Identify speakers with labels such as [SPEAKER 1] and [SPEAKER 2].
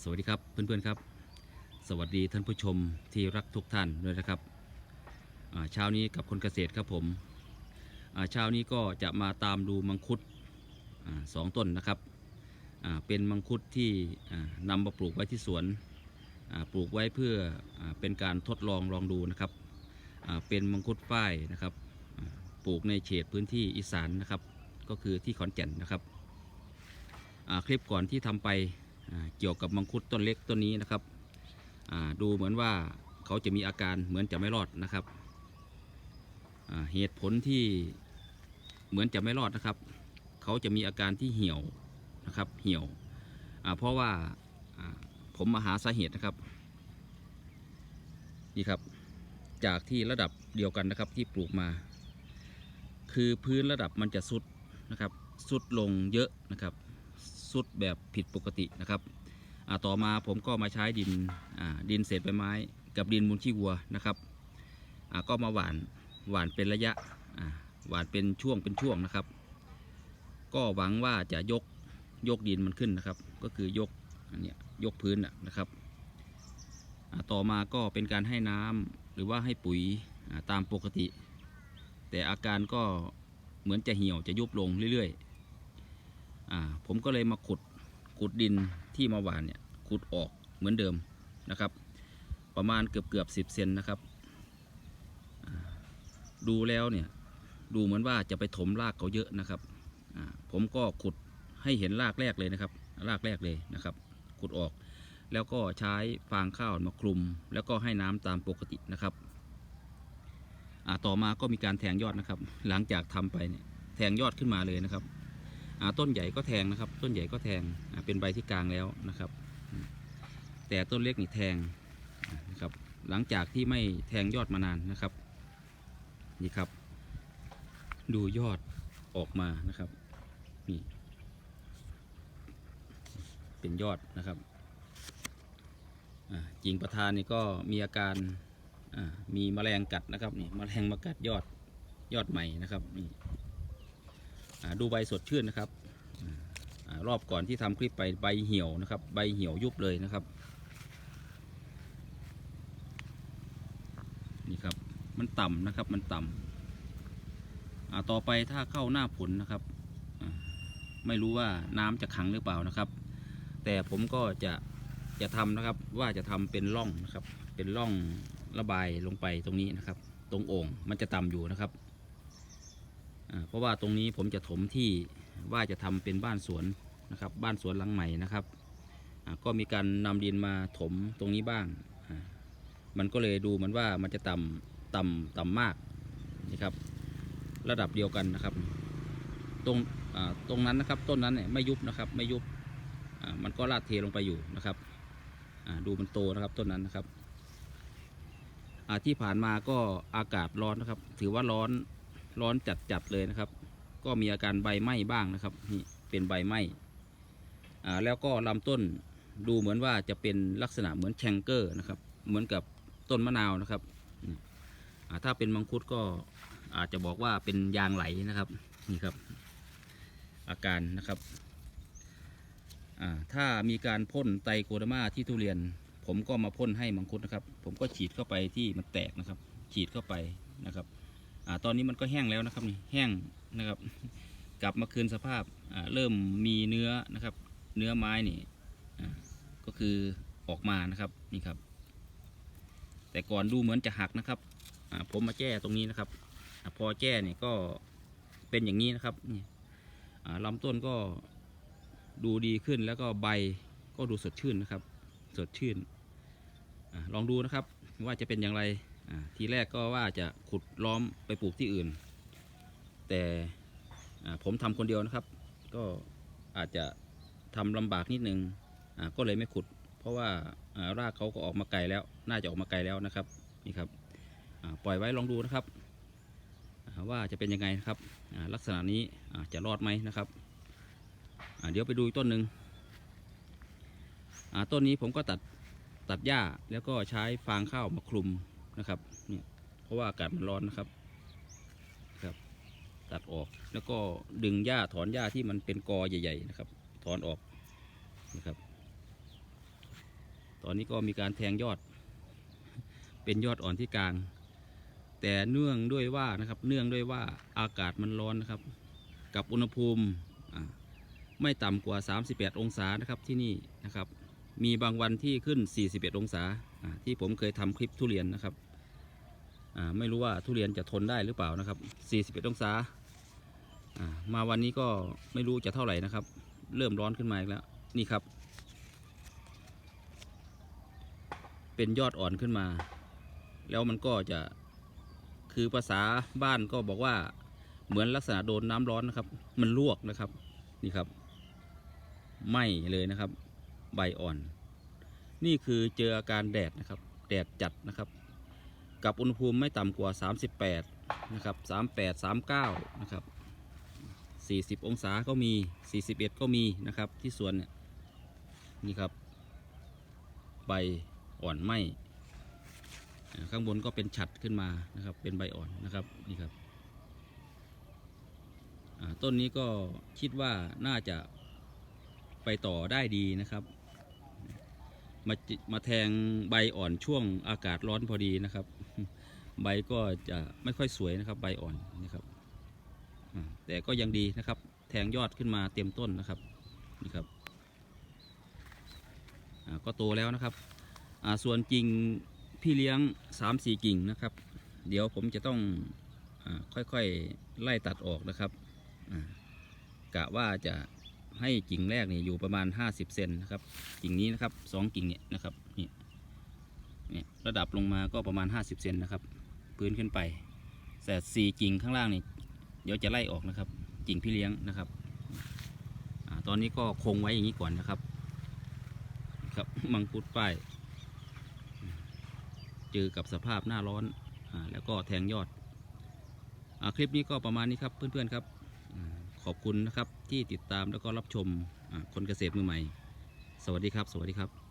[SPEAKER 1] สวัสดีครับเพื่อนๆครับ สวัสดีท่านผู้ชมที่รักทุกท่านด้วยนะครับเช้านี้กับคนเกษตรครับผมเช้านี้ก็จะมาตามดูมังคุดอสองต้นนะครับเป็นมังคุดที่อ่านำมาปลูกไว้ที่สวนปลูกไว้เพื่ออเป็นการทดลองลองดูนะครับเป็นมังคุดฝ้ายนะครับปลูกในเขตพื้นที่อีสานนะครับ ก็คือที่ขอนแก่นนะครับคลิปก่อนที่ทำไป เกี่ยวกับมังคุดต้นเล็กต้นนี้นะครับดูเหมือนว่าเขาจะมีอาการเหมือนจะไม่รอดนะครับเหตุผลที่เหมือนจะไม่รอดนะครับ เขาจะมีอาการที่เหี่ยวนะครับเหี่ยวเพราะว่าอ่าผมมาหาสาเหตุนะครับนี่ครับจากที่ระดับเดียวกันนะครับที่ปลูกมา คือพื้นระดับมันจะสุดนะครับสุดลงเยอะนะครับ สุดแบบผิดปกตินะครับต่อมาผมก็มาใช้ดินดินเศษใบไม้ กับดินมูลขี้วัวนะครับก็มาหว่านหว่านเป็นระยะหว่านเป็นช่วงเป็นช่วงนะครับ ก็หวังว่าจะยกยกดินมันขึ้นนะครับ ก็คือยกอันนี้ยกพื้นนะครับต่อมาก็เป็นการให้น้ำหรือว่าให้ปุ๋ยตามปกติ แต่อาการก็เหมือนจะเหี่ยวจะยุบลงเรื่อยๆ อ่าผมก็เลยมาขุดขุดดินที่มาหวานเนี่ยขุดออกเหมือนเดิมนะครับ ประมาณเกือบเกือบสิบเซนนะครับ ดูแล้วเนี่ยดูเหมือนว่าจะไปถมรากเขาเยอะนะครับผมก็ขุดให้เห็นรากแรกเลยนะครับ รากแรกเลยนะครับ ขุดออก แล้วก็ใช้ฟางข้าวมาคลุม แล้วก็ให้น้ำตามปกตินะครับต่อมาก็มีการแทงยอดนะครับ หลังจากทำไปเนี่ยแทงยอดขึ้นมาเลยนะครับ ต้นใหญ่ก็แทงนะครับ ต้นใหญ่ก็แทงเป็นใบที่กลางแล้วนะครับ แต่ต้นเล็กนี่แทงนะครับ หลังจากที่ไม่แทงยอดมานานนะครับ นี่ครับ ดูยอดออกมานะครับ นี่ เป็นยอดนะครับอ่ากิ่งประธานนี่ก็มีอาการมีแมลงกัดนะครับนี่แมลงมากัดยอดยอดใหม่นะครับนี่ดูใบสดชื่นนะครับ รอบก่อนที่ทำคลิปไปใบเหี่ยวนะครับ ใบเหี่ยวยุบเลยนะครับ นี่ครับมันต่ำนะครับมันต่ำอ่าต่อไปถ้าเข้าหน้าฝนนะครับ ไม่รู้ว่าน้ำจะขังหรือเปล่านะครับ แต่ผมก็จะจะทำนะครับว่าจะทำเป็นร่องนะครับ เป็นร่องระบายลงไปตรงนี้นะครับ ตรงโอ่งมันจะต่ำอยู่นะครับเพราะว่าตรงนี้ผมจะถมที่ว่าจะทำเป็นบ้านสวน นะครับบ้านสวนหลังใหม่นะครับก็มีการนำดินมาถมตรงนี้บ้าง มันก็เลยดูเหมือนว่ามันจะต่ำต่ำต่ำมากนี่ครับ ระดับเดียวกันนะครับ ตรงตรงนั้นนะครับต้นนั้นเนี่ยไม่ยุบนะครับไม่ยุบมันก็ลาดเทลงไปอยู่นะครับดูมันโตนะครับต้นนั้นนะครับที่ผ่านมาก็อากาศร้อนนะครับ ถือว่าร้อนร้อนจัดจัดเลยนะครับ ก็มีอาการใบไหม้บ้างนะครับนี่เป็นใบไหม้ แล้วก็ลำต้นดูเหมือนว่าจะเป็นลักษณะเหมือนแชงเกอร์นะครับ เหมือนกับต้นมะนาวนะครับถ้าเป็นมังคุดก็อาจจะบอกว่าเป็นยางไหลนะครับนี่ครับ อาการนะครับถ้ามีการพ่นไตรโคดอร์มาที่ทุเรียน ผมก็มาพ่นให้มังคุดนะครับ ผมก็ฉีดเข้าไปที่มันแตกนะครับ ฉีดเข้าไปนะครับอตอนนี้มันก็แห้งแล้วนะครับนี่แห้งนะครับ กลับมาคืนสภาพเริ่มมีเนื้อนะครับ เนื้อไม้นี่ก็คือออกมานะครับนี่ครับ แต่ก่อนดูเหมือนจะหักนะครับผมมาแก้ตรงนี้นะครับอพอแก้เนี่ยก็เป็นอย่างนี้นะครับนี่อ่าลำต้นก็ดูดีขึ้นแล้วก็ใบก็ดูสดชื่นนะครับ สดชื่นอลองดูนะครับว่าจะเป็นอย่างไรทีแรกก็ว่าจะขุดล้อมไปปลูกที่อื่น แต่ผมทำคนเดียวนะครับ ก็อาจจะ ทำลำบากนิดนึงอ่าก็เลยไม่ขุด เพราะว่าอ่ารากเขาก็ออกมาไกลแล้ว น่าจะออกมาไกลแล้วนะครับนี่ครับอ่าปล่อยไว้ลองดูนะครับอ่าว่าจะเป็นยังไงนะครับอ่าลักษณะนี้อ่าจะรอดไหมนะครับอ่าเดี๋ยวไปดูอีกต้นหนึ่งอ่าต้นนี้ผมก็ตัดตัดหญ้าแล้วก็ใช้ฟางข้าวมาคลุมนะครับเนี่ยเพราะว่าอากาศมันร้อนนะครับครับ ตัดออกแล้วก็ดึงหญ้าถอนหญ้าที่มันเป็นกอใหญ่ ๆ นะครับ ถอนออกนะครับ ตอนนี้ก็มีการแทงยอด เป็นยอดอ่อนที่กลาง แต่เนื่องด้วยว่านะครับ เนื่องด้วยว่าอากาศมันร้อนนะครับ กับอุณหภูมิไม่ต่ำกว่า 38 องศานะครับที่นี่นะครับ มีบางวันที่ขึ้น 41 องศาอ่าที่ผมเคยทำคลิปทุเรียนนะครับไม่รู้ว่าทุเรียนจะทนได้หรือเปล่านะครับ 41 องศา มาวันนี้ก็ไม่รู้จะเท่าไหร่นะครับ เริ่มร้อนขึ้นมาอีกแล้ว นี่ครับ เป็นยอดอ่อนขึ้นมา แล้วมันก็จะคือภาษาบ้านก็บอกว่าเหมือนลักษณะโดนน้ำร้อนนะครับ มันลวกนะครับ นี่ครับไหมเลยนะครับ ใบอ่อน นี่คือเจออาการแดดนะครับ แดดจัดนะครับ กับอุณหภูมิไม่ต่ำกว่า 38 นะครับ 38 39 นะครับ 40 องศาก็มี 41 ก็มีนะครับ ที่สวนเนี่ยนี่ครับ ใบอ่อนไหมข้างบนก็เป็นฉัดขึ้นมานะครับ เป็นใบอ่อนนะครับนี่ครับต้นนี้ก็คิดว่าน่าจะไปต่อได้ดีนะครับ มามาแทงใบอ่อนช่วงอากาศร้อนพอดีนะครับ ใบก็จะไม่ค่อยสวยนะครับ ใบอ่อนนะครับ แต่ก็ยังดีนะครับ แทงยอดขึ้นมาเต็มต้นนะครับนี่ครับก็โตแล้วนะครับส่วนกิ่งพี่เลี้ยง 3-4 กิ่งนะครับ เดี๋ยวผมจะต้องอค่อยๆไล่ตัดออกนะครับกะว่าจะให้กิ่งแรกเนี่ยอยู่ประมาณ 50 เซนนะครับ กิ่งนี้นะครับสองกิ่งเนี่ยนะครับนี่เนี่ยระดับลงมาก็ประมาณ 50 เซนนะครับ พื้นขึ้นไปแต่สี่กิ่งข้างล่างนี่ เดี๋ยวจะไล่ออกนะครับกิ่งพี่เลี้ยงนะครับอตอนนี้ก็คงไว้อย่างนี้ก่อนนะครับ ครับมังคุดป้ายเจอกับสภาพหน้าร้อนอแล้วก็แทงยอดอคลิปนี้ก็ประมาณนี้ครับเพื่อนๆครับขอบคุณนะครับที่ติดตามแล้วก็รับชมคนเกษตรมือใหม่ สวัสดีครับ สวัสดีครับ